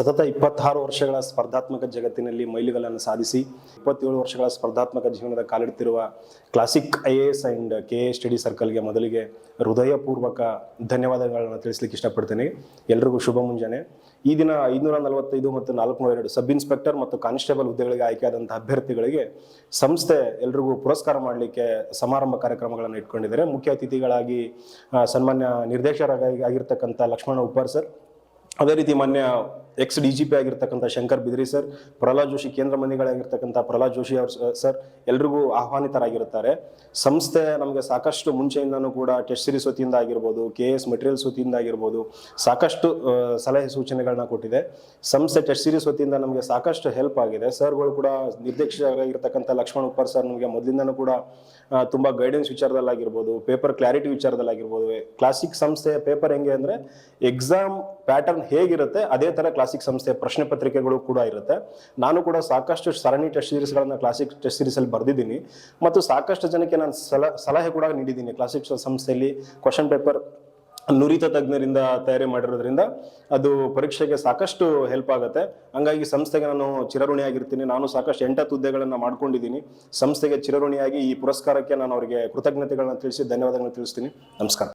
ಸತತ ಇಪ್ಪತ್ತಾರು ವರ್ಷಗಳ ಸ್ಪರ್ಧಾತ್ಮಕ ಜಗತ್ತಿನಲ್ಲಿ ಮೈಲಿಗಲ್ಲನ್ನು ಸಾಧಿಸಿ, ಇಪ್ಪತ್ತೇಳು ವರ್ಷಗಳ ಸ್ಪರ್ಧಾತ್ಮಕ ಜೀವನದ ಕಾಲಿಡ್ತಿರುವ Classic I A S and K A study ಸರ್ಕಲ್ಗೆ ಮೊದಲಿಗೆ ಹೃದಯಪೂರ್ವಕ ಧನ್ಯವಾದಗಳನ್ನು ತಿಳಿಸ್ಲಿಕ್ಕೆ ಇಷ್ಟಪಡ್ತೇನೆ. ಎಲ್ರಿಗೂ ಶುಭ ಮುಂಜಾನೆ. ಈ ದಿನ ಐದುನೂರ ನಲವತ್ತೈದು ಮತ್ತು ನಾಲ್ಕುನೂರ ಎರಡು ಸಬ್ ಇನ್ಸ್ಪೆಕ್ಟರ್ ಮತ್ತು ಕಾನ್ಸ್ಟೇಬಲ್ ಹುದ್ದೆಗಳಿಗೆ ಆಯ್ಕೆಯಾದಂತಹ ಅಭ್ಯರ್ಥಿಗಳಿಗೆ ಸಂಸ್ಥೆ ಎಲ್ರಿಗೂ ಪುರಸ್ಕಾರ ಮಾಡಲಿಕ್ಕೆ ಸಮಾರಂಭ ಕಾರ್ಯಕ್ರಮಗಳನ್ನು ಇಟ್ಕೊಂಡಿದ್ದಾರೆ. ಮುಖ್ಯ ಅತಿಥಿಗಳಾಗಿ ಸನ್ಮಾನ್ಯ ನಿರ್ದೇಶಕರಾಗಿ ಆಗಿರ್ತಕ್ಕಂಥ ಲಕ್ಷ್ಮಣ ಉಪ್ಪಾರ್ ಸರ್, ಅದೇ ರೀತಿ ಮಾನ್ಯ ಎಕ್ಸ್ ಡಿ ಜಿ ಪಿ ಆಗಿರ್ತಕ್ಕಂಥ ಶಂಕರ್ ಬಿದ್ರಿ ಸರ್ ಪ್ರಹ್ಲಾದ್ ಜೋಶಿ ಕೇಂದ್ರ ಮಂತ್ರಿಗಳಾಗಿರ್ತಕ್ಕಂಥ ಪ್ರಹ್ಲಾದ್ ಜೋಶಿ ಅವರು ಸರ್ ಎಲ್ರಿಗೂ ಆಹ್ವಾನಿತರಾಗಿರ್ತಾರೆ ಸಂಸ್ಥೆ ನಮಗೆ ಸಾಕಷ್ಟು ಮುಂಚೆಯಿಂದನೂ ಕೂಡ ಟೆಸ್ಟ್ ಸಿರೀಸ್ ವತಿಯಿಂದ ಆಗಿರ್ಬೋದು ಕೆ ಎಸ್ ಮೆಟೀರಿಯಲ್ಸ್ ವತಿಯಿಂದ ಆಗಿರ್ಬೋದು ಸಾಕಷ್ಟು ಸಲಹೆ ಸೂಚನೆಗಳನ್ನ ಕೊಟ್ಟಿದೆ. ಸಂಸ್ಥೆ ಟೆಸ್ಟ್ ಸಿರೀಸ್ ವತಿಯಿಂದ ನಮಗೆ ಸಾಕಷ್ಟು ಹೆಲ್ಪ್ ಆಗಿದೆ. ಸರ್ಗಳು ಕೂಡ ನಿರ್ದೇಶಕರಾಗಿರ್ತಕ್ಕಂಥ ಲಕ್ಷ್ಮಣ್ ಉಪ್ಪರ್ ಸರ್ ನಮಗೆ ಮೊದಲಿಂದನೂ ಕೂಡ ತುಂಬ ಗೈಡೆನ್ಸ್ ವಿಚಾರದಲ್ಲಾಗಿರ್ಬೋದು ಪೇಪರ್ ಕ್ಲಾರಿಟಿ ವಿಚಾರದಲ್ಲಾಗಿರ್ಬೋದು. ಕ್ಲಾಸಿಕ್ ಸಂಸ್ಥೆಯ ಪೇಪರ್ ಹೆಂಗೆ ಅಂದ್ರೆ ಎಕ್ಸಾಮ್ ಪ್ಯಾಟರ್ನ್ ಹೇಗಿರುತ್ತೆ, ಅದೇ ತರ ಕ್ಲಾಸಿಕ್ ಸಂಸ್ಥೆ ಪ್ರಶ್ನೆ ಪತ್ರಿಕೆಗಳು ಕೂಡ ಇರುತ್ತೆ. ನಾನು ಕೂಡ ಸಾಕಷ್ಟು ಸರಣಿ ಟೆಸ್ಟ್ ಸೀರೀಸ್ಗಳನ್ನು ಕ್ಲಾಸಿಕ್ ಟೆಸ್ಟ್ ಸೀರೀಸ್ ಅಲ್ಲಿ ಬರ್ದಿದ್ದೀನಿ. ಮತ್ತು ಸಾಕಷ್ಟು ಜನಕ್ಕೆ ನಾನು ಸಲ, ಸಲಹೆ ಕೂಡ ನೀಡಿದ್ದೀನಿ ಕ್ಲಾಸಿಕ್ ಸಂಸ್ಥೆಯಲ್ಲಿ ಕ್ವಶನ್ ಪೇಪರ್ ನುರಿತ ತಜ್ಞರಿಂದ ತಯಾರಿ ಮಾಡಿರೋದ್ರಿಂದ ಅದು ಪರೀಕ್ಷೆಗೆ ಸಾಕಷ್ಟು ಹೆಲ್ಪ್ ಆಗುತ್ತೆ. ಹಂಗಾಗಿ ಸಂಸ್ಥೆಗೆ ನಾನು ಚಿರಋಣಿಯಾಗಿರ್ತೀನಿ. ನಾನು ಸಾಕಷ್ಟು ಎಂಟ ಹುದ್ದೆಗಳನ್ನು ಮಾಡ್ಕೊಂಡಿದ್ದೀನಿ. ಸಂಸ್ಥೆಗೆ ಚಿರಋಣಿಯಾಗಿ ಈ ಪುರಸ್ಕಾರಕ್ಕೆ ನಾನು ಅವರಿಗೆ ಕೃತಜ್ಞತೆಗಳನ್ನ ತಿಳಿಸಿ ಧನ್ಯವಾದಗಳನ್ನು ತಿಳಿಸ್ತೀನಿ. ನಮಸ್ಕಾರ.